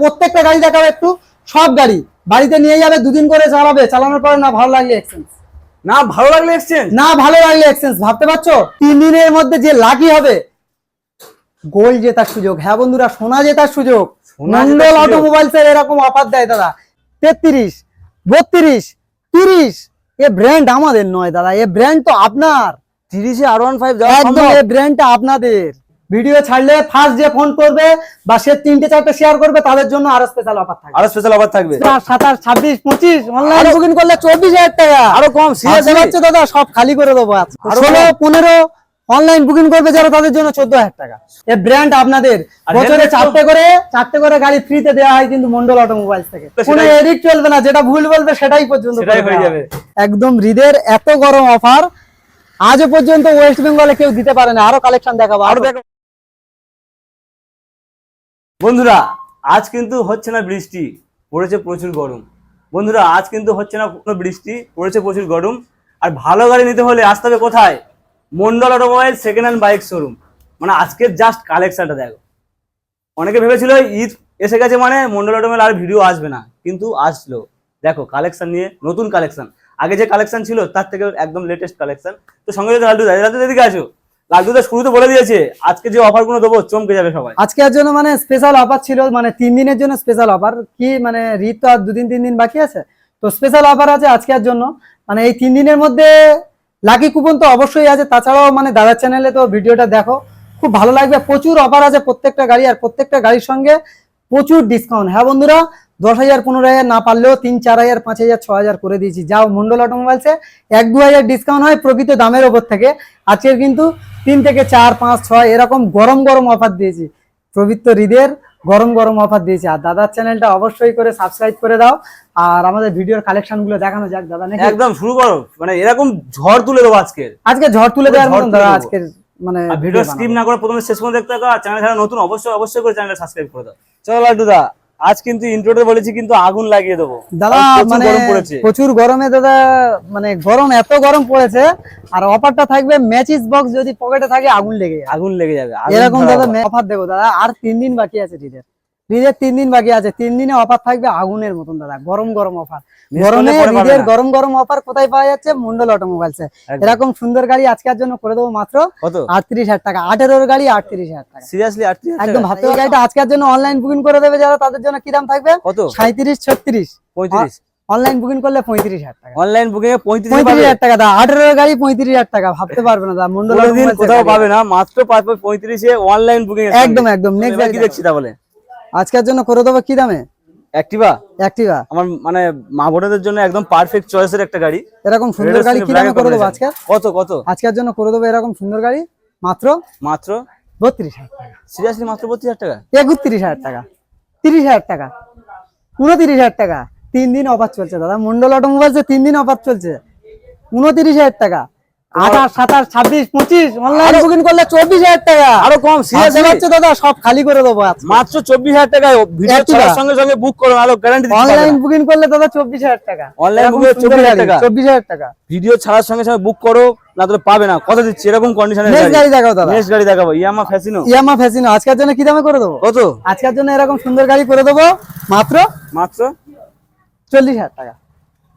প্রত্যেকটা গাড়ি দেখাবে একটু। সব গাড়ি। বাড়িতে নিয়ে যাবে দুদিন করে চালাবে। চালানোর পরে না ভালো লাগলে এক্সচেঞ্জ না ভালো লাগলে এক্সচেঞ্জ না ভালো লাগলে এক্সচেঞ্জ ভাবতে পারছ? তিন দিনের মধ্যে যে লাকি হবে। গোল্ড জেতার সুযোগ। হ্যাঁ বন্ধুরা সোনা জেতার সুযোগ। সোনা মন্ডল। অটোমোবাইলস এর এরকম অফার দেয় দাদা। তেত্রিশ বত্রিশ তিরিশ। এ ব্র্যান্ড আমাদের নয় দাদা। এ ব্র্যান্ড তো আপনার। তিরিশে আর ওয়ান ফাইভ একদম এই ব্র্যান্ডটা আপনাদের। ভিডিও ছাড়লে ফার্স্ট যে ফোন করবে বা সে তিনটে চারটে শেয়ার করবে তাদের জন্য আরও স্পেশাল অফার থাকবে। আরও স্পেশাল অফার থাকবে। সাতাশ ছাব্বিশ পঁচিশ অনলাইন বুকিং করলে চব্বিশ হাজার টাকা। আরও কম সিরিয়াসলি দাদা সব খালি করে দেবো ষোলো পনেরো অনলাইন বুকিং করবে যারা তাদের জন্য চোদ্দ হাজার টাকা। এই ব্র্যান্ড আপনাদের। বছরে চারটে করে চারটে করে গাড়ি ফ্রিতে দেওয়া হয় কিন্তু মন্ডল অটোমোবাইলস থেকে। কোনো এডিট চলবে না যেটা ভুল বলবে সেটাই পর্যন্ত। একদম হৃদের এত গরম অফার আজও পর্যন্ত ওয়েস্ট বেঙ্গলে কেউ দিতে পারে না। আরও কালেকশন দেখাবো আরও। আরও দেখো বন্ধুরা, আজ কিন্তু হচ্ছে না বৃষ্টি, পড়েছে প্রচুর গরম। বন্ধুরা, আজ কিন্তু হচ্ছে না কোনো বৃষ্টি, পড়েছে প্রচুর গরম। আর ভালো গাড়ি নিতে হলে আসতে হবে কোথায়? Mondal automobile second hand bike showroom মানে আজকের জাস্ট কালেকশনটা দেখো। অনেকে ভেবেছিল ঈদ এসে গেছে মানে মন্ডল অটোমোবাইল আর ভিডিও আসবে না, কিন্তু আসলো। দেখো কালেকশন নিয়ে নতুন কালেকশন আগে যে কালেকশন ছিল, তার থেকে একদম লেটেস্ট কালেকশন তো সঙ্গে যদি লাল্টু দাদা এদিকে আসো। বলে দিয়েছে, আজকে যে দেবো, চমকে যাবে সবাই। জন্য মানে স্পেশাল ছিল মানে তিন দিনের জন্য স্পেশাল কি মানে তো আর দুদিন, তিন দিন বাকি আছে? তো স্পেশাল আছে জন্য। মানে এই তিন দিনের মধ্যে কুপন তো অবশ্যই আছে, তাছাড়াও মানে দাদার চ্যানেলে তো ভিডিওটা দেখো। খুব ভালো লাগবে, প্রচুর অফার আছে প্রত্যেকটা গাড়ি, আর প্রত্যেকটা গাড়ির সঙ্গে প্রচুর ডিসকাউন্ট হ্যাঁ বন্ধুরা দশ হাজার পনেরো হাজার না পারলেও তিন চার হাজার পাঁচ হাজার ছ হাজার করে দিয়েছি। যাও মন্ডল অটোমোবাইলসে এক দু হাজার ডিসকাউন্ট হয় প্রকৃত দামের ওপর থেকে। আজকের কিন্তু তিন থেকে চার পাঁচ ছয় এরকম গরম গরম অফার দিয়েছি। পবিত্র হৃদের গরম গরম অফার দিয়েছি। আর দাদার চ্যানেলটা অবশ্যই করে সাবস্ক্রাইব করে দাও। আর আমাদের ভিডিওর কালেকশনগুলো দেখানো যাক দাদা একদম শুরু করো। মানে এরকম ঝড় তুলে দেবো আজকে আজকে ঝড় তুলে দেওয়ার মতন দাদা আজকের মানে ভিডিও স্কিপ না করে প্রথমে শেষ পর্যন্ত দেখতে থাকো আর চ্যানেল ছাড়া নতুন অবশ্যই অবশ্যই করে চ্যানেলটা সাবস্ক্রাইব করে দাও। চলো লাড্ডুদা আজ কিন্তু ইন্ট্রোতে বলেছি কিন্তু আগুন লাগিয়ে দেবো। দাদা মানে গরম পড়েছে। প্রচুর গরমে দাদা মানে গরম এত গরম পড়েছে আর অফারটা থাকবে ম্যাচিস বক্স যদি পকেটে থাকে আগুন লেগে আগুন লেগে যাবে এরকম। দাদা অফার দেবো দাদা আর তিন দিন বাকি আছে রিজের রিজের তিন দিন বাকি আছে। তিন দিনে অফার থাকবে আগুনের মতন দাদা। গরম গরম অফার গরমে না। গরম গরম অফার কোথায় পাওয়া যাচ্ছে? মন্ডল অটোমোবাইলসে এরকম সুন্দর গাড়ি আজকের জন্য করে দেবো মাত্র আটত্রিশ হাজার টাকা। আঠেরোর গাড়ি আটত্রিশ হাজার টাকা। সিরিয়াসলি একদম ভাবতে গাড়িটা আজকের জন্য অনলাইন বুকিং করে দেবে যারা তাদের জন্য কি দাম থাকবে? সাঁত্রিশ ছত্রিশ। পঁয়ত্রিশ। অনলাইন বুকিং করলে পঁয়ত্রিশ হাজার টাকা। অনলাইন বুকিং এ পঁয়ত্রিশ হাজার টাকা দা আঠেরোর গাড়ি পঁয়ত্রিশ হাজার টাকা। ভাবতে পারবে না দা মন্ডল কোথাও পাবে না মাত্র পাঁচ পঁয়ত্রিশে অনলাইন বুকিং একদম একদম। নেক্সট দেখছি তাহলে? আজকের জন্য করে দেবো কি দামে? অ্যাক্টিভা অ্যাক্টিভা আমার মানে মা বোনেদের জন্য একদম পারফেক্ট চয়েসের একটা গাড়ি। এরকম সুন্দর গাড়ি কি দামে করে দেবো আজকে কত কত? আজকের জন্য করে দেবো এরকম সুন্দর গাড়ি। মাত্র? মাত্র? বত্রিশ হাজার টাকা। সিরিয়াসলি মাত্র বত্রিশ হাজার টাকা? একত্রিশ হাজার টাকা। তিরিশ হাজার টাকা। উনত্রিশ হাজার টাকা। তিন দিন অফার চলছে দাদা। মন্ডল অটোমোবাইলসে তিন দিন অফার চলছে। উনত্রিশ হাজার টাকা। আঠাশ সাতাশ ছাব্বিশ পঁচিশ অনলাইন বুকিং করলে চব্বিশ হাজার টাকা। আরও কম দাদা সব খালি করে দেবো মাত্র চব্বিশ হাজার টাকায় সঙ্গে সঙ্গে বুক করো গ্যারান্টি অনলাইন বুকিং করলে দাদা চব্বিশ হাজার টাকা। Online এরকম booking এ সুন্দর 24,000 গাড়ি, টাকা। চব্বিশ হাজার টাকা। ভিডিও ছাড়ার সঙ্গে সঙ্গে বুক করো না তাহলে পাবে না। কথা দিচ্ছি এরকম নেক্সট গাড়ি। দেখাও দাদা। নেক্সট গাড়ি দেখাবো ইয়ামা ফ্যাসিনো ইয়ামা ফ্যাসিনো আজকের জন্য কি দামে করে দেবো? কত? আজকের জন্য এরকম সুন্দর গাড়ি করে দেবো মাত্র মাত্র? চল্লিশ হাজার টাকা।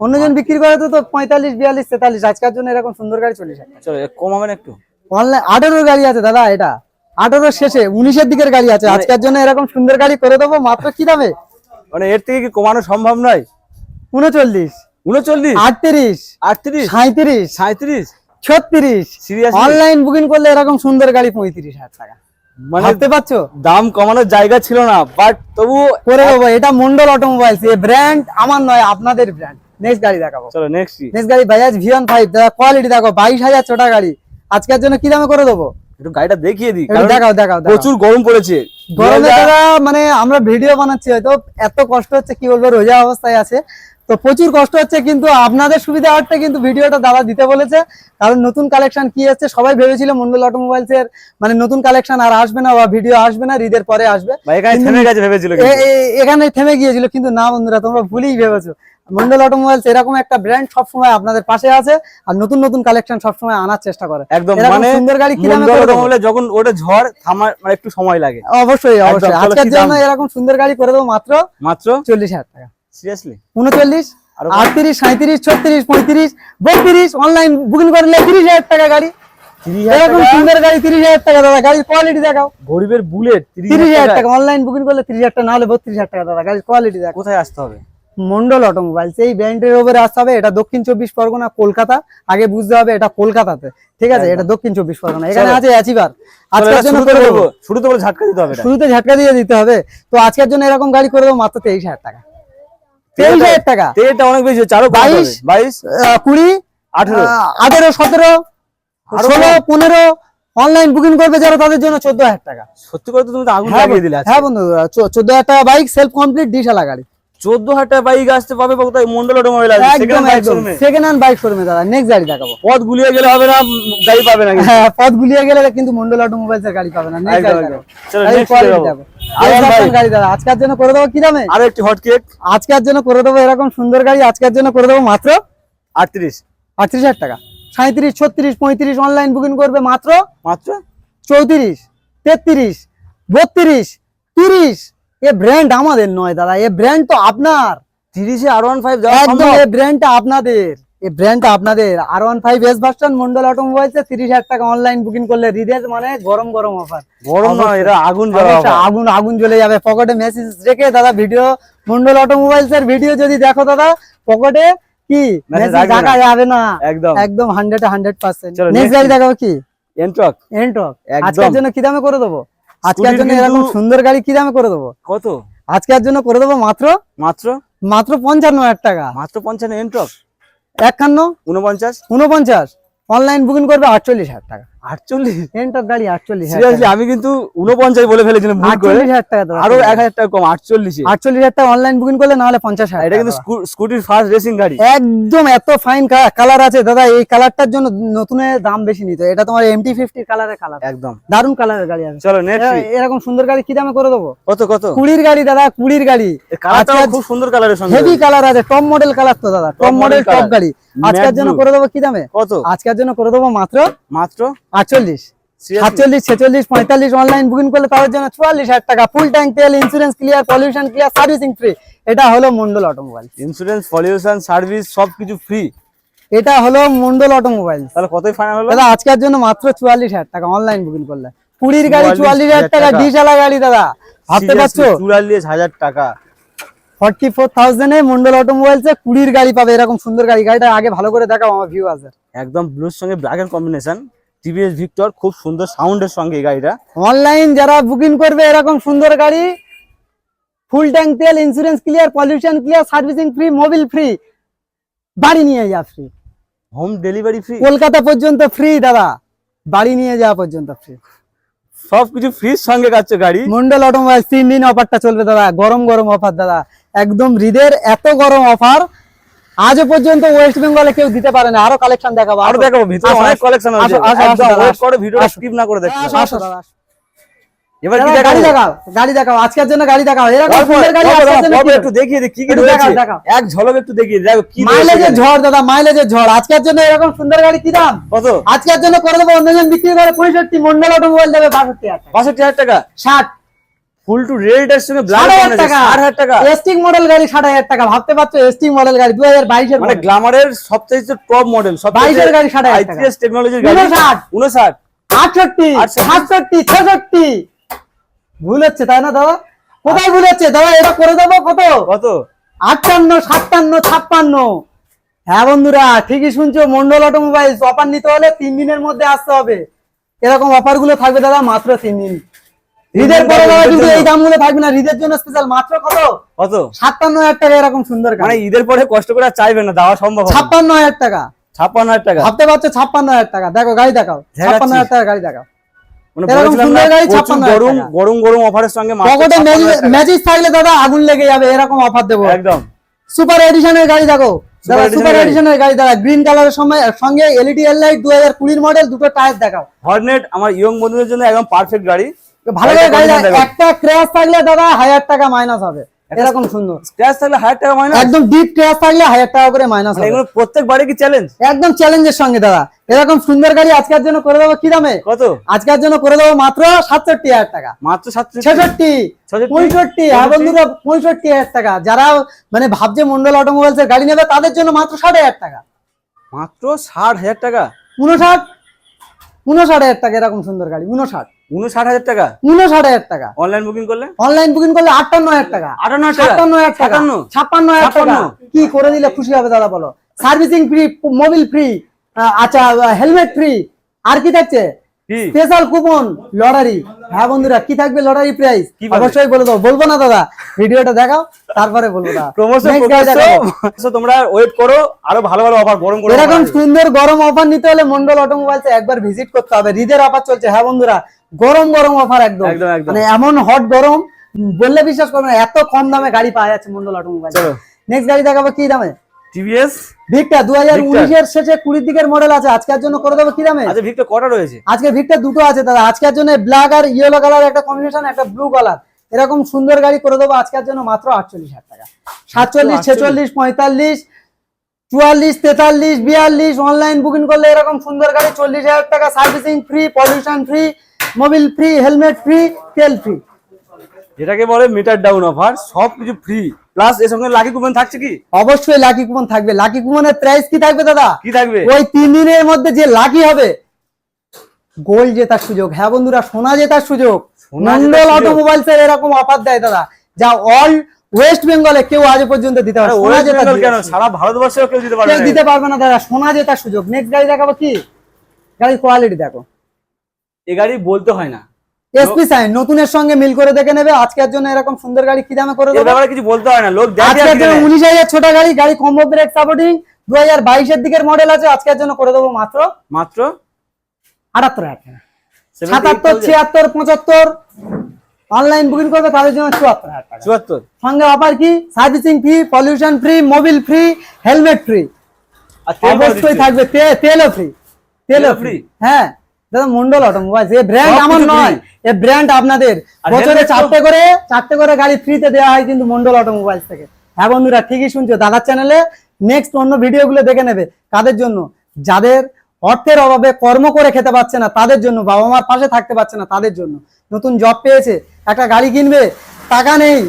অন্যজন বিক্রি করে তো পঁয়তাল্লিশ বিয়াল্লিশ তেতাল্লিশ। আজকের জন্য এরকম সুন্দর গাড়ি চল্লিশ এ কমাবেন একটু? অনলাইন আঠেরোর গাড়ি আছে দাদা এটা। আঠেরোর শেষে উনিশের দিকের গাড়ি আছে। আজকের জন্য এরকম সুন্দর গাড়ি করে দেবো মাত্র কি দামে? মানে এর থেকে কি কমানো সম্ভব নয়? উনচল্লিশ। উনচল্লিশ? আটত্রিশ। আটত্রিশ? সাঁত্রিশ সাঁত্রিশ ছত্রিশ। অনলাইন বুকিং করলে এরকম সুন্দর গাড়ি পঁয়ত্রিশ হাজার টাকা। মানে ভাবতে পারছ? দাম কমানোর জায়গা ছিল না বাট তবু করে দেবো এটা মন্ডল অটোমোবাইলস। এই ব্র্যান্ড আমার নয় আপনাদের ব্র্যান্ড নেক্সট গাড়ি দেখাবো। চলো নেক্সট নেক্সট গাড়ি বাজাজ ভিওন ফাইভ কোয়ালিটি দেখো বাইশ হাজার ছোটা গাড়ি। আজকের জন্য কি দামে করে দেবো? একটু গাড়িটা দেখিয়ে দিই দেখাও দেখাও দেখাও। প্রচুর গরম পড়েছে। গরমে দাদা মানে আমরা ভিডিও বানাচ্ছি হয়তো এত কষ্ট হচ্ছে কি বলব রোজা অবস্থায় আছে। তো প্রচুর কষ্ট হচ্ছে কিন্তু আপনাদের সুবিধার্থে কিন্তু ভিডিওটা দাদা দিতে বলেছে। কারণ নতুন কালেকশন কি এসছে সবাই ভেবেছিল মন্ডল অটোমোবাইলস এর মানে নতুন কালেকশন আর আসবে না বা ভিডিও আসবে না ঈদের পরে আসবে। এখানে থেমে গিয়েছিল কিন্তু না বন্ধুরা তোমরা ভুলেই ভেবেছো। মন্ডল অটোমোবাইলস এরকম একটা ব্র্যান্ড সবসময় আপনাদের পাশে আছে আর নতুন নতুন কালেকশন সবসময় আনার চেষ্টা করে। একদম মানে সুন্দর গাড়ি কি দামে মন্ডল করে যখন ওটা ঝড় থামার মানে একটু সময় লাগে। অবশ্যই অবশ্যই। আজকের জন্য এরকম সুন্দর গাড়ি করে দেবো মাত্র মাত্র? চল্লিশ হাজার টাকা। সিরিয়াসলি উনচল্লিশ আটত্রিশ সাঁত্রিশ ছত্রিশ পঁয়ত্রিশ বত্রিশ অনলাইন বুকিং করলে তিরিশ হাজার টাকা গাড়ি। এরকম সুন্দর গাড়ি তিরিশ হাজার টাকা দাদা। গাড়ির কোয়ালিটি দেখাও। গরিবের বুলেট তিরিশ হাজার টাকা। অনলাইন বুকিং করলে তিরিশ হাজার টাকা না হলে বত্রিশ হাজার টাকা দাদা। গাড়ির কোয়ালিটি দেখো কোথায় আসতে হবে? মন্ডল অটোমোবাইলস এই ব্র্যান্ডের ওপরে আসতে হবে এটা দক্ষিণ চব্বিশ পরগনা কলকাতা। আগে বুঝতে হবে এটা কলকাতাতে ঠিক আছে? এটা দক্ষিণ চব্বিশ পরগনা। এখানে আছে অ্যাচিভার আজকের জন্য করে দেবো। শুরুতে বলে ঝাটকা দিতে হবে শুরুতে ঝাটকা দিয়ে দিতে হবে। তো আজকের জন্য এরকম গাড়ি করে দেবো মাত্র তেইশ হাজার টাকা। তেইশ হাজার টাকা। তেলটা অনেক বেশি হচ্ছে আরও বাইশ? বাইশ? কুড়ি আঠেরো। আঠেরো সতেরো ষোলো পনেরো অনলাইন বুকিং করবে যারা তাদের জন্য চোদ্দ হাজার টাকা। সত্যি করে তো তুমি আগুন হ্যাঁ লাগিয়ে দিলে হ্যাঁ বন্ধু চোদ্দ হাজার টাকা বাইক সেলফ কমপ্লিট ডিশালা গাড়ি। চোদ্দ হাজার টাকা বাইক আসতে পাবে Mondal automobile second hand bike শোরুমে দাদা। নেক্সট গাড়ি দেখাবো। পথ গুলিয়ে গেলে হবে না গাড়ি পাবে না হ্যাঁ পথ গুলিয়ে গেলে কিন্তু মন্ডল অটোমোবাইলস এর গাড়ি পাবে না। নেক্সট গাড়ি দেখাবো। দাদা। আজকের জন্য করে দেবো কি দামে? আরও একটি হট কেক আজকের জন্য করে দেবো এরকম সুন্দর গাড়ি। আজকের জন্য করে দেবো মাত্র আটত্রিশ। আটত্রিশ হাজার টাকা। সাঁত্রিশ ছত্রিশ পঁয়ত্রিশ অনলাইন বুকিং করবে মাত্র মাত্র? চৌত্রিশ তেত্রিশ বত্রিশ তিরিশ এ ব্র্যান্ড আমাদের নয় দাদা এ ব্র্যান্ড তো আপনার। তিরিশে আর ওয়ান ফাইভ একদম এই ব্র্যান্ডটা আপনাদের এই ব্র্যান্ডটা আপনাদের। R one five S version Mondal automobiles তিরিশ হাজার টাকা অনলাইন বুকিং করলে রিদেশ মানে গরম গরম অফার গরম নয় এটা আগুন। আগুন আগুন জ্বলে যাবে। পকেটে মেসেজ রেখে দাদা ভিডিও মন্ডল অটোমোবাইলস এর ভিডিও যদি দেখো দাদা পকেটে কি? মেসেজ রাখা যাবে না। একদম। একদম হান্ড্রেড হান্ড্রেড পার্সেন্ট নেক্সট গাড়ি দেখাবো কি? এন্ট্রক এন্টক একদম। আজকের জন্য কি দামে করে দেবো? আজকের জন্য এরকম সুন্দর গাড়ি কি দামে করে দেবো? কত? আজকের জন্য করে দেবো মাত্র? মাত্র? মাত্র পঞ্চান্ন হাজার টাকা। মাত্র পঞ্চান্ন এন্ট্রক একান্ন উনপঞ্চাশ উনপঞ্চাশ অনলাইন বুকিং করবে আটচল্লিশ হাজার টাকা। আটচল্লিশ? এন্টক গাড়ি আটচল্লিশ হাজার সিরিয়াসলি আমি কিন্তু উনপঞ্চাশ বলে ফেলেছিলাম ভুল করে। আটচল্লিশ হাজার টাকা। আরও কম আটচল্লিশে। আটচল্লিশ হাজার টাকা অনলাইন বুকিং করলে না হলে পঞ্চাশ হাজার এটা কিন্তু স্কুটির ফার্স্ট রেসিং গাড়ি। একদম এত ফাইন কালার আছে। দাদা এই কালারটার জন্য নতুনের দাম বেশি নিত এটা তোমার এমটি ফিফটি কালারের কালার একদম। দারুণ কালারের গাড়ি আছে। চলো নেক্সট এরকম সুন্দর গাড়ি কি দামে করে দেবো? কত কত? কুড়ির গাড়ি দাদা কুড়ির গাড়ি। কালারটা খুব সুন্দর কালারের সঙ্গে হেভি কালার আছে। টপ মডেল কালার তো দাদা। টপ মডেল টপ গাড়ি। আজকের জন্য করে দেবো কি দামে? কত? আজকের জন্য করে দেবো মাত্র মাত্র? আটচল্লিশ? সাতচল্লিশ ছেচল্লিশ পঁয়তাল্লিশ অনলাইন বুকিং করলে তাদের জন্য চুয়াল্লিশ হাজার টাকা। ফুল ট্যাঙ্ক তেল insurance clear pollution clear servicing free এটা হলো Mondal automobile insurance pollution service সবকিছু ফ্রি এটা হলো মন্ডল অটোমোবাইল তাহলে কতই ফাইনাল হলো? দাদা আজকের জন্য মাত্র চুয়াল্লিশ হাজার টাকা অনলাইন বুকিং করলে। কুড়ির গাড়ি 44,000 চুয়াল্লিশ হাজার টাকা টাকা। গাড়ি দাদা। ভাবতে পারছ? চুয়াল্লিশ হাজার টাকা। ফর্টি ফোর থাউজেন্ডে মন্ডল অটোমোবাইলস এ কুড়ির গাড়ি পাবে এরকম সুন্দর গাড়ি। গাড়িটা আগে ভালো করে দেখাও আমার ভিউ আছে। একদম ব্লুর সঙ্গে ব্ল্যাকের কম্বিনেশন টিভিএস ভিক্টর খুব সুন্দর সাউন্ডের সঙ্গে এই গাড়িটা। অনলাইন যারা বুকিং করবে এরকম সুন্দর গাড়ি ফুল ট্যাঙ্ক তেল insurance clear pollution clear servicing free Mobil free বাড়ি নিয়ে যা free home delivery free Kolkata পর্যন্ত ফ্রি দাদা বাড়ি নিয়ে যাওয়া পর্যন্ত ফ্রি সবকিছু ফ্রির সঙ্গে কাচ্ছে গাড়ি। মন্ডল অটোমোবাইল তিন দিন অফারটা চলবে দাদা গরম গরম অফার দাদা। একদম হৃদের এত গরম অফার আজও পর্যন্ত ওয়েস্ট বেঙ্গলে কেউ দিতে পারে না আরও কালেকশন দেখাবো আরও দেখাবো ভিতরে অনেক কালেকশন আছে। আসো, আসো, একদম ওয়েট। করে ভিডিওটা স্কিপ না করে দেখতে আসো, এবার কি দাদা, গাড়ি দেখাও গাড়ি দেখাও আজকের জন্য গাড়ি দেখাও। এরকম সুন্দর গাড়ি আজকের জন্য একটু দেখিয়ে দিই কি কি রয়েছে? দেখাও, দেখাও। এক ঝলক একটু দেখিয়ে দেখো কি মাইলেজের ঝড় দাদা মাইলেজের ঝড়। আজকের জন্য এরকম সুন্দর গাড়ি কি দাম? কত? আজকের জন্য করে দেবো অন্যজন বিক্রি করে পঁয়ষট্টি মন্ডল অটোমোবাইল দেবে বাষট্টি হাজার টাকা। বাষট্টি হাজার টাকা? ষাট। ফুল টু রেড এর সঙ্গে টাকা। টাকা। এসটিং মডেল গাড়ি ষাট হাজার টাকা। ভাবতে পারছ এসটিং মডেল গাড়ি মানে গ্ল্যামারের সবথেকে টপ মডেল গাড়ি টাকা। টেকনোলজির ভুল হচ্ছে তাই না দাদা? কোথায় ভুল হচ্ছে? দাদা এটা করে দেবো কত? কত? আটান্ন সাতান্ন ছাপ্পান্ন। হ্যাঁ বন্ধুরা ঠিকই শুনছো মন্ডল অটোমোবাইলস অফার নিতে হলে তিন দিনের মধ্যে আসতে হবে। এরকম অফারগুলো থাকবে দাদা মাত্র তিন দিন। ঈদের পরে দাদা কিন্তু এই দামগুলো থাকবে না। জন্য স্পেশাল মাত্র কত? কত? ছাপ্পান্ন হাজার টাকা এরকম সুন্দর মানে ঈদের পরে কষ্ট করে চাইবে না দেওয়া সম্ভব। ছাপ্পান্ন হাজার টাকা। ছাপ্পান্ন হাজার টাকা? ভাবতে পারছ ছাপ্পান্ন হাজার টাকা? দেখো গাড়ি দেখাও। ছাপ্পান্ন হাজার টাকা গাড়ি দেখাও। মানে এরকম বলছিলাম সুন্দর না, গাড়ি প্রচুর 56,000 গরম টাকা। গরম গরম অফারের সঙ্গে মাত্র পকেটে 56,000 টাকা। ম্যাজিক থাকলে দাদা আগুন লেগে যাবে এরকম অফার দেবো। একদম। সুপার এডিশনের গাড়ি দেখো। দাদা সুপার। এডিশনের গাড়ি দাদা গ্রিন কালারের সময় সঙ্গে এলইডি এল লাইট দু হাজার কুড়ির মডেল দুটো টায়ার দেখাও। হর্নেট আমার ইয়ং বন্ধুদের জন্য একদম পারফেক্ট গাড়ি। ভালো করে গাড়ি। একটা ক্র্যাশ থাকলে দাদা হাজার টাকা মাইনাস হবে। এরকম সুন্দর। স্ক্র্যাচ থাকলে হাজার টাকা মাইনাস একদম ডিপ ক্র্যাশ থাকলে হাজার টাকা করে মাইনাস হবে। এগুলো প্রত্যেক বাড়ি কি চ্যালেঞ্জ একদম চ্যালেঞ্জের সঙ্গে দাদা। এরকম সুন্দর গাড়ি আজকের জন্য করে দেবো কি দামে? কত? আজকের জন্য করে দেবো মাত্র সাতষট্টি হাজার টাকা। মাত্র ছেষট্টি? পঁয়ষট্টি? হ্যাঁ পঁয়ষট্টি? বন্ধুরা পঁয়ষট্টি হাজার টাকা। যারা মানে ভাবছে মন্ডল অটোমোবাইলস এর গাড়ি নেবে তাদের জন্য মাত্র ষাট হাজার টাকা। মাত্র ষাট হাজার টাকা? উনষাট? উনষাট হাজার টাকা এরকম সুন্দর গাড়ি উনষাট। উনষাট হাজার টাকা? উনষাট হাজার টাকা। অনলাইন বুকিং করলে? অনলাইন বুকিং করলে আটান্ন হাজার টাকা। আটান্ন হাজার হাজার টাকা। ছাপ্পান্ন? হাজার টাকা। কি করে দিলে খুশি হবে দাদা বলো? সার্ভিসিং ফ্রি মোবিল ফ্রি আচ্ছা হেলমেট ফ্রি আর কি থাকছে? Special coupon lottery. হ্যাঁ বন্ধুরা কি থাকবে লটারি প্রাইস? অবশ্যই বলে দাও। বলব না দাদা ভিডিওটা দেখাও তারপরে বলব দেখাবো। তোমরা ওয়েট করো আরও ভালো ভালো অফার গরম করে এরকম সুন্দর গরম অফার নিতে হলে মন্ডল অটোমোবাইলস একবার ভিজিট করতে হবে। রিদের অফার চলছে হ্যাঁ বন্ধুরা? গরম গরম অফার একদম। মানে এমন হট গরম বললে বিশ্বাস করবে না এত কম দামে গাড়ি পাওয়া যাচ্ছে মন্ডল অটোমোবাইল চলো। নেক্সট গাড়ি দেখাবো কি দামে? টিভিএস ভিক্টা দু হাজার উনিশের শেষে কুড়ির দিকের মডেল আছে। আজকের জন্য করে দেবো কি দামে? আচ্ছা ভিক্টর কটা রয়েছে? আজকে ভিক্টা দুটো আছে দাদা। আজকের জন্য ব্ল্যাক আর ইয়েলো কালার একটা কম্বিনেশন একটা ব্লু কালার এরকম সুন্দর গাড়ি করে দেবো আজকের জন্য মাত্র আটচল্লিশ হাজার টাকা। সাতচল্লিশ ছেচল্লিশ পঁয়তাল্লিশ চুয়াল্লিশ তেতাল্লিশ বিয়াল্লিশ অনলাইন বুকিং করলে এরকম সুন্দর গাড়ি চল্লিশ হাজার টাকা। Servicing free pollution free Mobil free helmet free তেল ফ্রি যেটাকে বলে মিটার ডাউন অফার সব কিছু ফ্রি প্লাস এর সঙ্গে লাকি কুপন থাকছে কি? অবশ্যই লাকি কুপন থাকবে। লাকি কুপনের প্রাইস কি থাকবে দাদা? কি থাকবে? ওই তিন দিনের মধ্যে যে লাকি হবে গোল্ড জেতার সুযোগ। হ্যাঁ বন্ধুরা সোনা জেতার সুযোগ। মন্ডল। অটোমোবাইলস এর এরকম অফার দেয় দাদা যা অল ওয়েস্ট বেঙ্গলে কেউ আজ পর্যন্ত দিতে পারে সোনা জেতার কেন? সারা ভারতবর্ষেও কেউ দিতে পারবে কেউ না। দিতে পারবে না দাদা সোনা জেতার সুযোগ। নেক্সট গাড়ি দেখাবো কি? গাড়ির কোয়ালিটি দেখো। এ গাড়ি বলতে হয় না। এসপি সাইন নতুনের সঙ্গে মিল করে দেখে নেবে। আজকের জন্য এরকম সুন্দর গাড়ি কি দামে করে দেবো? কিছু বলতে হয় না লোক আজকের জন্য উনিশ হাজার ছোট গাড়ি গাড়ি কম্বো ব্রেক সাপোর্টিং দু হাজার বাইশের দিকের মডেল আছে আজকের জন্য করে দেবো মাত্র মাত্র? আটাত্তর হাজার সাতাত্তর ছিয়াত্তর পঁচাত্তর অনলাইন বুকিং করবে তাদের জন্য চুয়াত্তর হাজার চুয়াত্তর। সঙ্গে অফার কি? Servicing free pollution free Mobil free helmet free অবশ্যই থাকবে তেলও ফ্রি তেলও ফ্রি হ্যাঁ। দাদা মন্ডল অটোমোবাইল এ ব্র্যান্ড আমার নয় free। এ ব্র্যান্ড আপনাদের। বছরে চারটে করে চারটে করে গাড়ি ফ্রিতে দেওয়া হয় কিন্তু মন্ডল অটোমোবাইলস থেকে। হ্যাঁ বন্ধুরা ঠিকই শুনছো। দাদার চ্যানেলে নেক্সট অন্য ভিডিওগুলো দেখে নেবে। কাদের জন্য? যাদের অর্থের অভাবে কর্ম করে খেতে পারছে না তাদের জন্য। বাবা মার পাশে থাকতে পারছে না তাদের জন্য। নতুন জব পেয়েছে একটা গাড়ি কিনবে টাকা নেই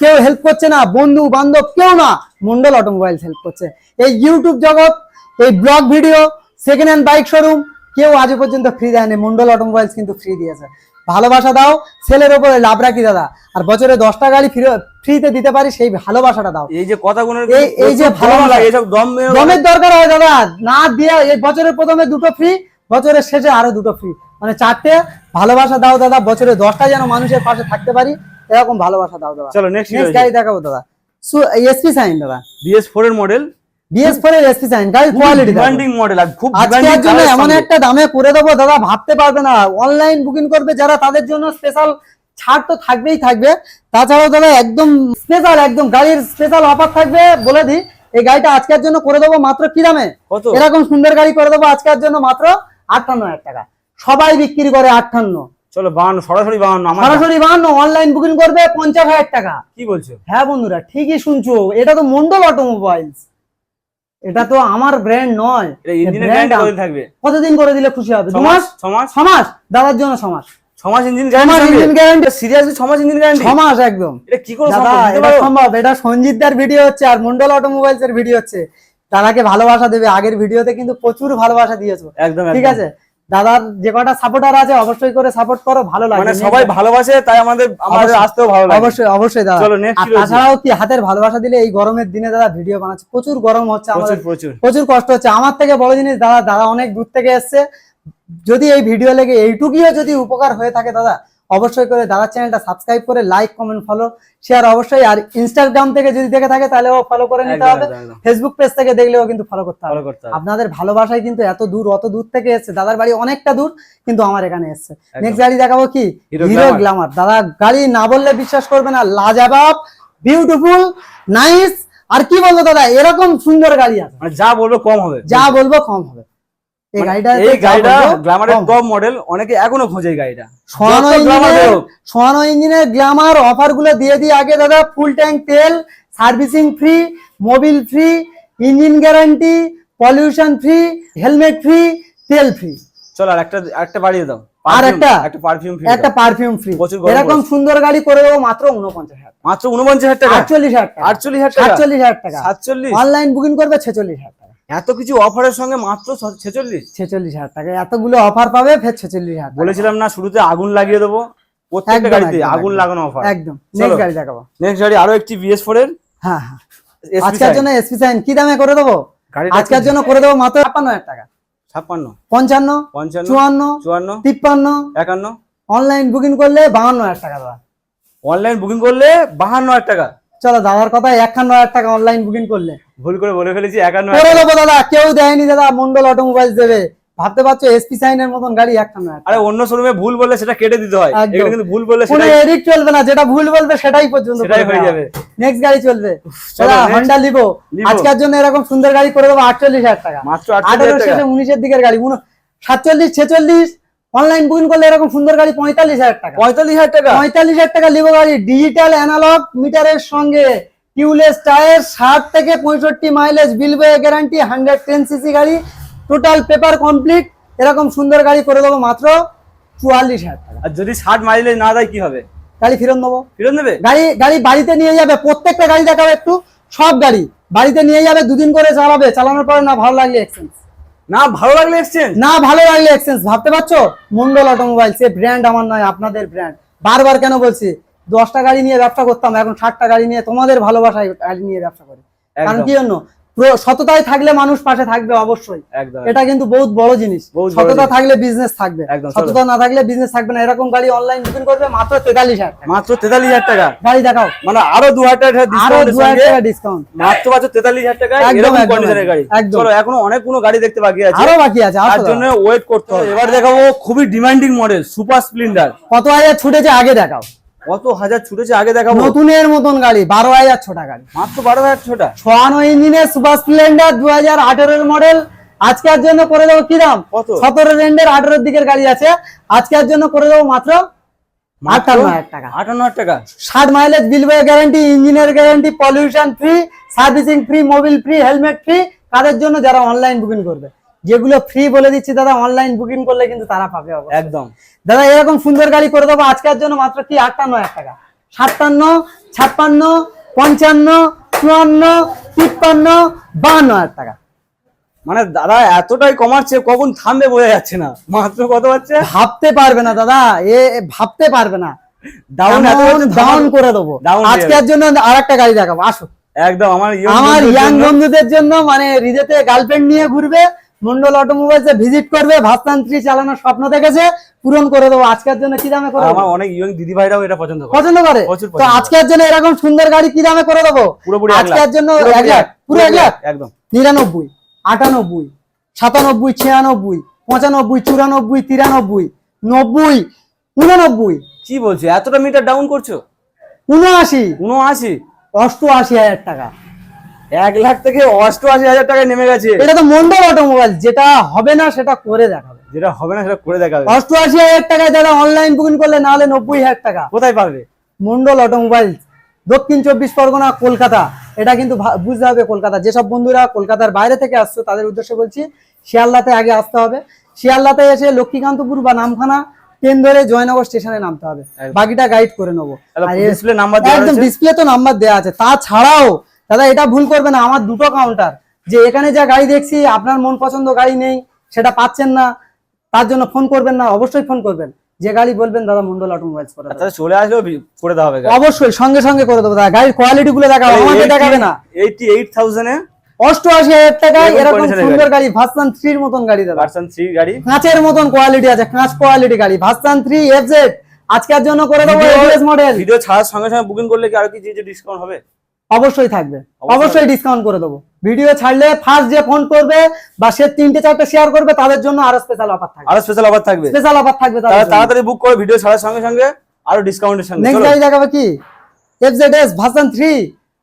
কেউ হেল্প করছে না বন্ধু বান্ধব কেউ না মন্ডল অটোমোবাইলস হেল্প করছে। এই ইউটিউব জগৎ এই blog video second hand bike showroom কেউ আজ পর্যন্ত ফ্রি দেয়নি মন্ডল অটোমোবাইলস কিন্তু ফ্রি দিয়েছে। ভালোবাসা দাও ছেলের ওপরে লাভ রাখি দাদা। আর বছরে দশটা গাড়ি ফ্রিতে দিতে পারি সেই ভালোবাসাটা দাও। এই যে কথাগুলো এই- যে ভালোবাসা। এসব দমের দরকার হয় দাদা। না দিয়ে এই বছরের প্রথমে দুটো ফ্রি বছরের শেষে আরও দুটো ফ্রি মানে চারটে ভালোবাসা দাও দাদা বছরে দশটা যেন মানুষের পাশে থাকতে পারি এরকম ভালোবাসা দাও দাদা। চলো নেক্সট নেক্সট গাড়ি দেখাবো দাদা। এসপি সাইন দাদা। বিএস ফোর এর মডেল বিএস ফোর এর SP Shine quality demanding model আর খুব আজকের জন্য এমন একটা দামে করে দেবো দাদা ভাবতে পারবে না। অনলাইন বুকিং করবে যারা তাদের জন্য স্পেশাল ছাড় তো থাকবেই থাকবে। তাছাড়াও দাদা একদম স্পেশাল একদম গাড়ির স্পেশাল অফার থাকবে বলে দিই। এই গাড়িটা আজকের জন্য করে দেবো মাত্র কি দামে? এরকম সুন্দর গাড়ি করে দেবো আজকের জন্য মাত্র আটান্ন হাজার টাকা। সবাই বিক্রি করে আটান্ন। চলো বাহান্ন সরাসরি বাহান্ন সরাসরি বাহান্ন অনলাইন বুকিং করবে পঞ্চাশ হাজার টাকা। কি বলছো? হ্যাঁ বন্ধুরা ঠিকই শুনছো। এটা তো মন্ডল অটোমোবাইলস এটা তো আমার ব্র্যান্ড নয়। থাকবে? কতদিন করে দিলে খুশি হবে? সমাজ মাস? দাদার জন্য সমাজ তারাকে ইঞ্জিন গ্যারান্টি সিরিয়াসলি সমাজ ইঞ্জিন গ্যারান্টি একদম। এটা কি করে সম্ভব? এটা সঞ্জিতদার ভিডিও হচ্ছে আর মন্ডল অটোমোবাইলস এর ভিডিও হচ্ছে। দাদাকে ভালোবাসা দেবে। আগের ভিডিওতে কিন্তু প্রচুর ভালোবাসা দিয়েছ। একদম ঠিক আছে? দাদার যে কটা সাপোর্টার আছে অবশ্যই করে সাপোর্ট করো ভালো লাগে। মানে সবাই ভালোবাসে তাই আমাদের আমাদের আসতেও ভালো লাগে। অবশ্যই অবশ্যই দাদা। চলো, নেক্সট? তাছাড়াও কি হাতের ভালোবাসা দিলে এই গরমের দিনে দাদা ভিডিও বানাচ্ছে। প্রচুর গরম হচ্ছে আমাদের। প্রচুর প্রচুর। প্রচুর কষ্ট হচ্ছে। আমার থেকে বড় জিনিস দাদা দাদা অনেক দূর থেকে এসছে। যদি এই ভিডিও লেগে এইটুকুও যদি উপকার হয়ে থাকে দাদা অবশ্যই করে দাদার চ্যানেলটা সাবস্ক্রাইব করে লাইক কমেন্ট ফলো শেয়ার অবশ্যই। আর ইনস্টাগ্রাম থেকে যদি দেখে থাকে তাহলেও ফলো করে নিতে হবে। ফেসবুক পেজ থেকে দেখলেও কিন্তু ফলো করতে হবে। আপনাদের ভালোবাসায় কিন্তু এত দূর অত দূর থেকে এসছে। দাদার বাড়ি অনেকটা দূর কিন্তু আমার এখানে এসছে। নেক্সট গাড়ি দেখাবো কি? হিরো। গ্লামার দাদা গাড়ি না বললে বিশ্বাস করবে না। লাজাবাব বিউটিফুল নাইস আর কি বলব দাদা? এরকম সুন্দর গাড়ি আছে। মানে যা বলব কম হবে। যা বলব কম হবে। এই মানে গাড়িটা এই গাড়িটা গ্ল্যামারের টপ মডেল অনেকে এখনও খোঁজে গাড়িটা। সোয়ানো ইঞ্জিনের হোক, সোয়ানো ইঞ্জিনের গ্ল্যামার অফারগুলো দিয়ে দিই আগে দাদা ফুল ট্যাঙ্ক তেল servicing free Mobil free engine guarantee pollution free helmet free তেল ফ্রি চলো আর একটা একটা বাড়িয়ে দাও। আর একটা? একটা পারফিউম ফ্রি একটা পারফিউম ফ্রি এরকম সুন্দর গাড়ি করে দেবো মাত্র উনপঞ্চাশ হাজার মাত্র উনপঞ্চাশ হাজার টাকা? আটচল্লিশ হাজার টাকা। আটচল্লিশ হাজার টাকা? সাতচল্লিশ হাজার টাকা। সাতচল্লিশ? অনলাইন বুকিং করবে ছেচল্লিশ হাজার এত কিছু অফারের সঙ্গে মাত্র ছেচল্লিশ? ছেচল্লিশ হাজার টাকা। এতগুলো অফার পাবে ফের ছেচল্লিশ হাজার বলেছিলাম না শুরুতে আগুন লাগিয়ে দেবো। প্রত্যেকটা গাড়িতে আগুন লাগানো অফার একদম। নেক্সট গাড়ি দেখাবো। নেক্সট গাড়ি আরও একটি বিএস ফোর এর। হ্যাঁ হ্যাঁ। আজকের জন্য এসপি সাইন কি দামে করে দেবো? আজকের জন্য করে দেবো মাত্র ছাপ্পান্ন হাজার টাকা। ছাপ্পান্ন। পঞ্চান্ন পঞ্চান্ন চুয়ান্ন চুয়ান্ন তিপ্পান্ন। একান্ন। অনলাইন বুকিং করলে বাহান্ন হাজার টাকা অনলাইন বুকিং করলে বাহান্ন হাজার টাকা। চলো দাদার কথা একান্ন হাজার টাকা অনলাইন বুকিং করলে। ভুল করে বলে ফেলেছি একান্ন করে দেবো দাদা কেউ দেয়নি দাদা মন্ডল অটোমোবাইলস দেবে। ভাবতে পারছ এসপি সাইনের মতন গাড়ি একান্ন হাজার আরে অন্য শোরুমে ভুল বললে সেটা কেটে দিতে হয়। এখানে কিন্তু ভুল বললে কোনো সেটাই এডিট চলবে না যেটা ভুল বলবে সেটাই পর্যন্ত সেটাই হয়ে যাবে। নেক্সট গাড়ি চলবে। চলো। হন্ডা লিবো আজকের জন্য এরকম সুন্দর গাড়ি করে দেবো আটচল্লিশ হাজার টাকা। মাত্র আটচল্লিশ আঠারো শেষে উনিশের দিকের গাড়ি সাতচল্লিশ ছেচল্লিশ অনলাইন বুকিং করলে এরকম সুন্দর গাড়ি পঁয়তাল্লিশ হাজার টাকা। পঁয়তাল্লিশ হাজার টাকা? পঁয়তাল্লিশ হাজার টাকা লিবো গাড়ি ডিজিটাল অ্যানালগ মিটারের সঙ্গে টিউলেস টায়ার ষাট থেকে পঁয়ষট্টি মাইলেজ বিলবে গ্যারান্টি হান্ড্রেড টেন সিসি গাড়ি টোটাল পেপার কমপ্লিট এরকম সুন্দর গাড়ি করে দেবো মাত্র চুয়াল্লিশ হাজার টাকা। আর যদি ষাট মাইলেজ না দেয় কি হবে? গাড়ি ফেরত নেব। ফেরত নেবে? গাড়ি গাড়ি বাড়িতে নিয়ে যাবে প্রত্যেকটা গাড়ি দেখাবে একটু সব গাড়ি। বাড়িতে নিয়ে যাবে দুদিন করে চালাবে চালানোর পরে না ভালো লাগলে এক্সচেঞ্জ না ভালো লাগলে এক্সচেঞ্জ না ভালো লাগলে এক্সচেঞ্জ ভাবতে পারছ? মন্ডল অটোমোবাইল সে ব্র্যান্ড আমার নয় আপনাদের ব্র্যান্ড বারবার কেন বলছি? দশটা গাড়ি নিয়ে ব্যবসা করতাম এখন ষাটটা গাড়ি নিয়ে তোমাদের ভালোবাসায় গাড়ি নিয়ে ব্যবসা করি। কারণ কি জন্য? সততায় থাকলে মানুষ পাশে থাকবে অবশ্যই। এটা কিন্তু বহুত বড় জিনিস। সততা থাকলে বিজনেস থাকবে। সততা না থাকলে বিজনেস থাকবে না। এরকম গাড়ি অনলাইন বুকিং করবে মাত্র তেতাল্লিশ হাজার মাত্র তেতাল্লিশ হাজার টাকা? গাড়ি দেখাও। মানে আরও দু হাজার টাকা আরও দু হাজার টাকা ডিসকাউন্ট মাত্র মাত্র তেতাল্লিশ হাজার টাকা একদম, কন্ডিশনের গাড়ি। একদম। চলো এখনও অনেক কোনো গাড়ি দেখতে বাকি আছে। আরও বাকি আছে তার জন্য ওয়েট করতে হবে। এবার দেখাবো খুবই ডিমান্ডিং মডেল সুপার স্প্লেন্ডার কত হাজার ছুটেছে আগে দেখাও। কত হাজার ছুটেছে আগে দেখাবো? নতুনের মতন গাড়ি বারো হাজার ছোটা গাড়ি। মাত্র বারো হাজার ছোটা? ছয়ানো ইঞ্জিনের সুপার স্প্লেন্ডার দু হাজার আঠেরোর মডেল আজকের জন্য করে দেবো কি দাম? কত? সতেরো রেন্ডের আঠেরোর দিকের গাড়ি আছে। আজকের জন্য করে দেবো মাত্র আটান্ন হাজার টাকা। আটান্ন হাজার টাকা? ষাট মাইলেজ বিল গ্যারান্টি ইঞ্জিনের guarantee pollution free servicing free Mobil free helmet free তাদের জন্য? যারা অনলাইন বুকিং করবে। যেগুলো ফ্রি বলে দিচ্ছি দাদা অনলাইন বুকিং করলে কিন্তু তারা পাবে একদম। দাদা এরকম সুন্দর গাড়ি করে দেবো আজকের জন্য মাত্র কি? আটান্ন হাজার টাকা। সাতান্ন ছাপ্পান্ন পঞ্চান্ন চুয়ান্ন তিপ্পান্ন বাহান্ন হাজার টাকা। মানে দাদা এতটাই কমাচ্ছে কখন থামবে বোঝা যাচ্ছে না। মাত্র কত হচ্ছে? ভাবতে পারবে না দাদা এ ভাবতে পারবে না। ডাউন ডাউন করে দেবো। আজকের জন্য আর একটা গাড়ি দেখাবো আসো। একদম আমার আমার ইয়াং বন্ধুদের জন্য মানে রিজেতে গার্লফ্রেন্ড নিয়ে ঘুরবে মন্ডল অটোমোবাইলসে ভিজিট করবে ভাস্তান্ত্রী চালানোর স্বপ্ন দেখেছে পূরণ করে দেবো। আজকের জন্য কি দামে করে? আমার অনেক ইয়ং দিদি ভাইরাও এটা পছন্দ করে। পছন্দ করে? তো আজকের জন্য এরকম সুন্দর গাড়ি কি দামে করে দেবো? পুরোপুরি আজকের জন্য পুরোপুরি এক লাখ। পুরো এক লাখ? একদম। নিরানব্বই আটানব্বই সাতানব্বই ছিয়ানব্বই পঁচানব্বই চুরানব্বই তিরানব্বই নব্বই উননব্বই। কি বলছো? এতটা মিটার ডাউন করছ? উনআশি। উনআশি? অষ্টআশি হাজার টাকা। এক লাখ থেকে অষ্টআশি হাজার টাকায় নেমে গেছে। এটা তো মন্ডল অটোমোবাইল যেটা হবে না সেটা করে দেখাবে। যেটা হবে না সেটা করে দেখাবে। অষ্টআশি হাজার টাকায় যারা অনলাইন বুকিং করলে না হলে নব্বই হাজার টাকা। কোথায় পাবে? মন্ডল অটোমোবাইল দক্ষিণ চব্বিশ পরগনা কলকাতা। এটা কিন্তু বুঝতে হবে কলকাতা। যেসব বন্ধুরা কলকাতার বাইরে থেকে আসছো তাদের উদ্দেশ্যে বলছি শিয়ালদাতে আগে আসতে হবে। শিয়ালদাতে এসে লক্ষ্মীকান্তপুর বা নামখানা ট্রেন ধরে জয়নগর স্টেশনে নামতে হবে। বাকিটা গাইড করে নেব। একদম ডিসপ্লে তো নাম্বার দেওয়া আছে। তাছাড়াও দাদা এটা ভুল করবে না আমার দুটো কাউন্টার যে এখানে যা গাড়ি দেখছি আপনার মন পছন্দ গাড়ি নেই সেটা পাচ্ছেন না তার জন্য ফোন করবেন না অবশ্যই ফোন করবেন। যে গাড়ি বলবেন দাদা মন্ডল অটোমোবাইলস করে। তাহলে চলে আসলেও করে দেওয়া হবে অবশ্যই সঙ্গে সঙ্গে করে দেবো দাদা। গাড়ির কোয়ালিটি গুলো দেখাবো আমাকে দেখাবে না। এইটি এইট থাউজেন্ডে অষ্টআশি হাজার টাকায় এরকম এর সুন্দর গাড়ি। ভার্সন থ্রির মতন গাড়ি দাদা। ভার্সন থ্রি গাড়ি। কাঁচের মতন কোয়ালিটি আছে কাঁচ কোয়ালিটি গাড়ি। ভার্সন থ্রি এফজেড আজকের জন্য করে দেবো এফএস মডেল ভিডিও ছাড়ার সঙ্গে সঙ্গে বুকিং করলে কি আর কি যে ডিসকাউন্ট হবে? অবশ্যই থাকবে। অবশ্যই ডিসকাউন্ট করে দেবো। ভিডিও ছাড়লে ফার্স্ট যে ফোন করবে বা সে তিনটে চারটে শেয়ার করবে তাদের জন্য আরও স্পেশাল অফার থাকবে। আরও স্পেশাল অফার থাকবে। স্পেশাল অফার থাকবে তাহলে তাড়াতাড়ি বুক করে ভিডিও ছাড়ার সঙ্গে সঙ্গে আরও ডিসকাউন্টের সঙ্গে। নেক্সট। গাড়ি দেখাবে কি? এফজেড এস ভার্সন থ্রি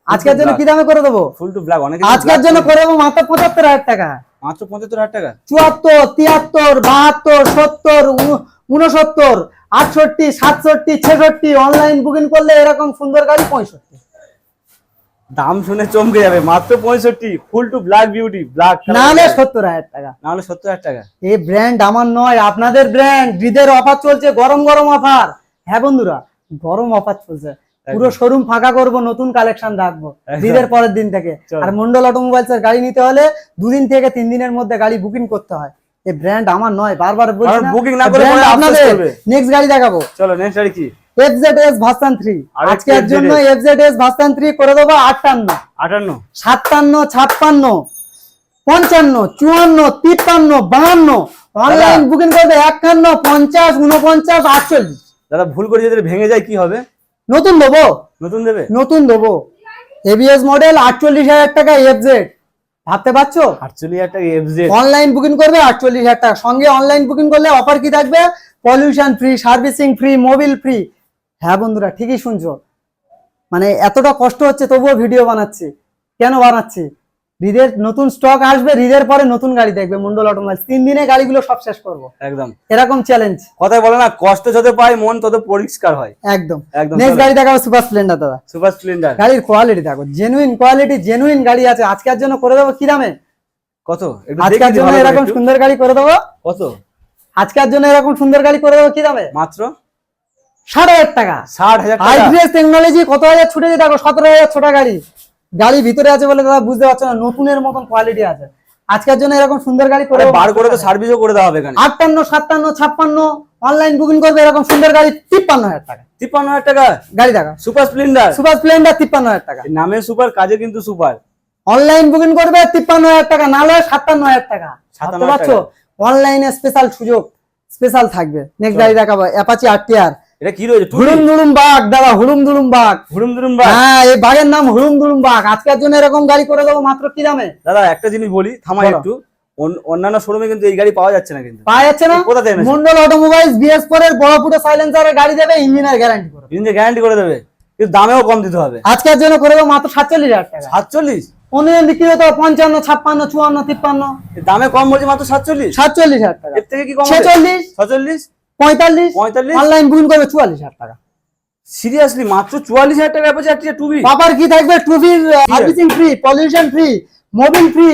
আজকের জন্য কি দামে করে দেবো? ফুল টু ব্ল্যাক অনেক আজকের জন্য করে। দেবো মাত্র পঁচাত্তর হাজার টাকা। মাত্র পঁচাত্তর হাজার টাকা? চুয়াত্তর তিয়াত্তর বাহাত্তর সত্তর উ- উনসত্তর আটষট্টি সাতষট্টি ছেষট্টি অনলাইন বুকিং করলে এরকম সুন্দর গাড়ি পঁয়ষট্টি। দাম শুনে চমকে যাবে। মাত্র পঁয়ষট্টি ফুল টু ব্ল্যাক বিউটি ব্ল্যাক নাহলে সত্তর হাজার টাকা। না হলে সত্তর হাজার টাকা। এই ব্র্যান্ড আমার নয় আপনাদের ব্র্যান্ড ঈদের অফার চলছে গরম গরম অফার। হ্যাঁ বন্ধুরা গরম অফার চলছে। পুরো শোরুম ফাঁকা করব নতুন কালেকশন রাখব। ঈদের পরের দিন থেকে। আর মন্ডল অটোমোবাইলস এর গাড়ি নিতে হলে দুদিন থেকে তিন দিনের মধ্যে গাড়ি বুকিং করতে হয়। এই ব্র্যান্ড আমার নয় বারবার বলছি কারণ না না আফসোস আপনাদের নেক্সট গাড়ি দেখাবো। চলো নেক্সট গাড়ি কি? এফজেড এস ভার্সন থ্রি আর আজকের FZS জন্য এফজেড এস ভার্সন থ্রি করে দেবো আটান্ন। আটান্ন। সাতান্ন ছাপ্পান্ন পঞ্চান্ন চুয়ান্ন তিপ্পান্ন বাহান্ন। অনলাইন বুকিং করবে একান্ন পঞ্চাশ উনপঞ্চাশ আটচল্লিশ। দাদা ভুল করে যদি ভেঙে যায় কি হবে? নতুন দেবো। নতুন দেবে? নতুন দেবো। এবিএস মডেল আটচল্লিশ হাজার টাকা এফজেড ভাবতে পারছ? আটচল্লিশ হাজার টাকা এফজে অনলাইন বুকিং করবে আটচল্লিশ হাজার টাকা। সঙ্গে অনলাইন বুকিং করলে অফার কি থাকবে? Pollution free servicing free Mobil free হ্যাঁ বন্ধুরা ঠিকই শুনছো। মানে এতটা কষ্ট হচ্ছে তবুও ভিডিও বানাচ্ছি। কেন বানাচ্ছি? রিদের নতুন স্টক আসবে রিদের পরে নতুন গাড়ি দেখবে মন্ডল অটোমোবাইলস তিন দিনে গাড়িগুলো সব শেষ করব। একদম। এরকম চ্যালেঞ্জ কথায় বলে না কষ্ট যত পায় মন তত পরিষ্কার হয়। একদম। একদম নেক্সট গাড়ি দেখাবো সুপার স্প্লেন্ডার দাদা। সুপার স্প্লেন্ডার গাড়ির কোয়ালিটি দেখো জেনুইন কোয়ালিটি জেনুইন গাড়ি আছে। আজকের জন্য করে দেবো কি দামে? কত? আজকের জন্য এরকম সুন্দর গাড়ি করে দেবো। কত? আজকের জন্য এরকম সুন্দর গাড়ি করে দেবো কি দামে? মাত্র? ষাট হাজার টাকা। ষাট হাজার টাকা? টেকনোলজি কত হাজার ছুটে দেখো সতেরো হাজার ছোট গাড়ি। গাড়ি ভিতরে আছে বলে দাদা বুঝতে পারছ না নতুনের মতন কোয়ালিটি আছে। আজকের জন্য এরকম সুন্দর গাড়ি করে বার করে তো সার্ভিসও করে দেওয়া হবে এখানে। আটান্ন সাতান্ন ছাপ্পান্ন অনলাইন বুকিং করবে এরকম সুন্দর গাড়ি তিপ্পান্ন হাজার টাকা। তিপ্পান্ন হাজার টাকা? গাড়ি দেখা। সুপার স্প্লেন্ডার সুপার স্প্লেন্ডার তিপ্পান্ন হাজার টাকা। নামে সুপার কাজে কিন্তু সুপার অনলাইন বুকিং করবে তিপ্পান্ন হাজার টাকা নাহলে সাতান্ন হাজার টাকা। 57,000 ভাবতে পারছ? অনলাইনে স্পেশাল সুযোগ স্পেশাল থাকবে। নেক্সট গাড়ি দেখাবো অ্যাপাচি আরটিআর এটা কি রয়েছে? হুড়ুম দুড়ুম বাঘ দাদা হুড়ুম দুড়ুম বাঘ। হুড়ুম দুরুম বা হ্যাঁ এই বাঘের নাম হুড়ুম দুড়ুম বাঘ। আজকের জন্য এরকম গাড়ি করে দেবো মাত্র কি দামে? দাদা একটা জিনিস বলি থামাই একটু। অন্যান্য শোরুমে কিন্তু এই গাড়ি পাওয়া যাচ্ছে না কিন্তু। পাওয়া যাচ্ছে না? কোথা থেকে মন্ডল অটোমোবাইলস বিএস ফোর এর বড় ফুটো সাইলেন্সারের গাড়ি দেবে ইঞ্জিনের গ্যারান্টি করে ইঞ্জিন গ্যারান্টি করে দেবে। কিন্তু দামেও কম দিতে হবে। আজকের জন্য করে দেবো মাত্র সাতচল্লিশ হাজার টাকা। সাতচল্লিশ? অন্যজন বিক্রি হতো পঞ্চান্ন ছাপ্পান্ন চুয়ান্ন তিপ্পান্ন। দামে কম বলছে মাত্র সাতচল্লিশ? সাতচল্লিশ হাজার টাকা। এর থেকে কি কম ছেচল্লিশ। ছচল্লিশ পঁয়তাল্লিশ? পঁয়তাল্লিশ? অনলাইন বুকিং করবে চুয়াল্লিশ হাজার টাকা। সিরিয়াসলি মাত্র চুয়াল্লিশ হাজার টাকা একটা টুবি? বাবার কি থাকবে? টুবির servicing free pollution free Mobil free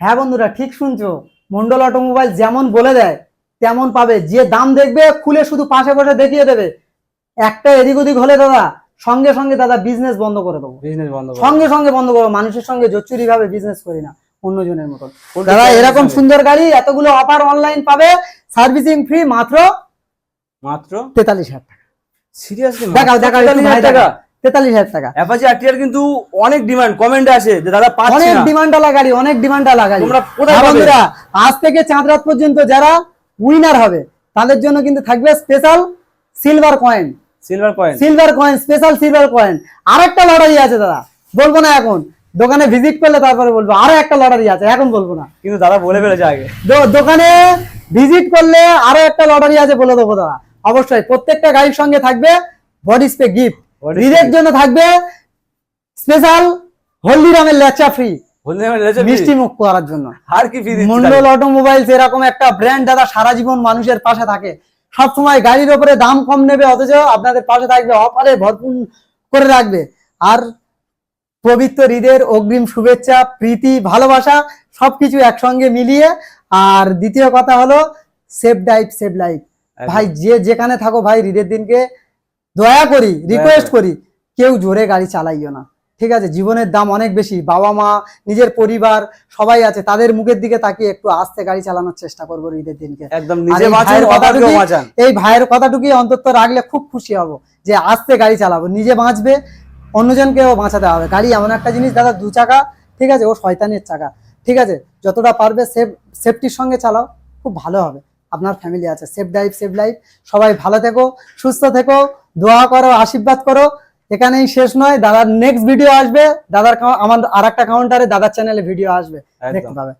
হ্যাঁ বন্ধুরা ঠিক শুনছো। মন্ডল অটোমোবাইল যেমন বলে দেয় তেমন পাবে। যে দাম দেখবে খুলে শুধু পাশে বসে দেখিয়ে দেবে। একটা এদিক ওদিক হলে দাদা সঙ্গে সঙ্গে দাদা বিজনেস বন্ধ করে দেবো। বিজনেস বন্ধ সঙ্গে সঙ্গে বন্ধ করব মানুষের সঙ্গে জচ্চুরি ভাবে বিজনেস করি না। অন্যজনের মতন। দাদা এরকম সুন্দর গাড়ি এতগুলো অফার অনলাইন পাবে সার্ভিসিং ফ্রি মাত্র মাত্র তেতাল্লিশ হাজার টাকা। সিরিয়াসলি দেখাও দেখাও টাকা তেতাল্লিশ হাজার টাকা। অ্যাপাচি আরটিআর কিন্তু অনেক ডিমান্ড কমেন্টে আসে যে দাদা পাচ্ছি অনেক ডিমান্ড আলা গাড়ি অনেক ডিমান্ড আলা গাড়ি। তোমরা কোথায় হ্যাঁ বন্ধুরা আজ থেকে চাঁদ রাত পর্যন্ত যারা উইনার হবে তাদের জন্য কিন্তু থাকবে special silver coin silver coin silver coin special silver coin আরেকটা লড়াই আছে দাদা বলব না এখন। দোকানে ভিজিট করলে তারপরে বলব আরও একটা লটারি আছে এখন বলব না। কিন্তু দাদা বলে ফেলেছে আগে। দোকানে ভিজিট করলে আরও একটা লটারি আছে বলে দেবো দাদা। অবশ্যই প্রত্যেকটা গাড়ির সঙ্গে থাকবে বডি স্প্রে গিফট Body জন্য থাকবে স্পেশাল হলদিরামের লেচা ফ্রি মিষ্টি মুখ করার জন্য। আর কি মন্ডল অটোমোবাইলস এরকম একটা ব্র্যান্ড দাদা সারা জীবন মানুষের পাশে থাকে। সব সময় গাড়ির উপরে দাম কম নেবে অথচ আপনাদের পাশে থাকবে অফারে ভরপুর করে রাখবে। আর পবিত্র ঈদের অগ্রিম শুভেচ্ছা প্রীতি ভালোবাসা সবকিছু একসঙ্গে মিলিয়ে। আর দ্বিতীয় কথা হলো সেভ লাইফ সেভ লাইফ ভাই যে যেখানে থাকো ভাই ঈদের দিনকে দয়া করি রিকোয়েস্ট করি। কেউ জোরে গাড়ি চালাইও না। ঠিক আছে জীবনের দাম অনেক বেশি। বাবা মা নিজের পরিবার সবাই আছে তাদের মুখের দিকে তাকিয়ে একটু আস্তে গাড়ি চালানোর চেষ্টা করব ঈদের দিনকে। একদম এই ভাইয়ের কথাটুকুই অন্তত রাখলে খুব খুশি হব যে আস্তে গাড়ি চালাবো নিজে বাঁচবে অন্যজনকেও বাঁচাতে হবে। গাড়ি এমন একটা জিনিস দাদা দু চাকা ঠিক আছে ও শয়তানের চাকা। ঠিক আছে যতটা পারবে সেফ সেফটির সঙ্গে চালাও খুব ভালো হবে। আপনার ফ্যামিলি আছে সেফ ড্রাইভ সেফ লাইফ সবাই ভালো থেকো সুস্থ থেকো দোয়া করো আশীর্বাদ করো। এখানেই শেষ নয় দাদার নেক্সট ভিডিও আসবে। দাদার আমার আর একটা কাউন্টারে দাদার চ্যানেলে ভিডিও আসবে। দেখতে পাবে।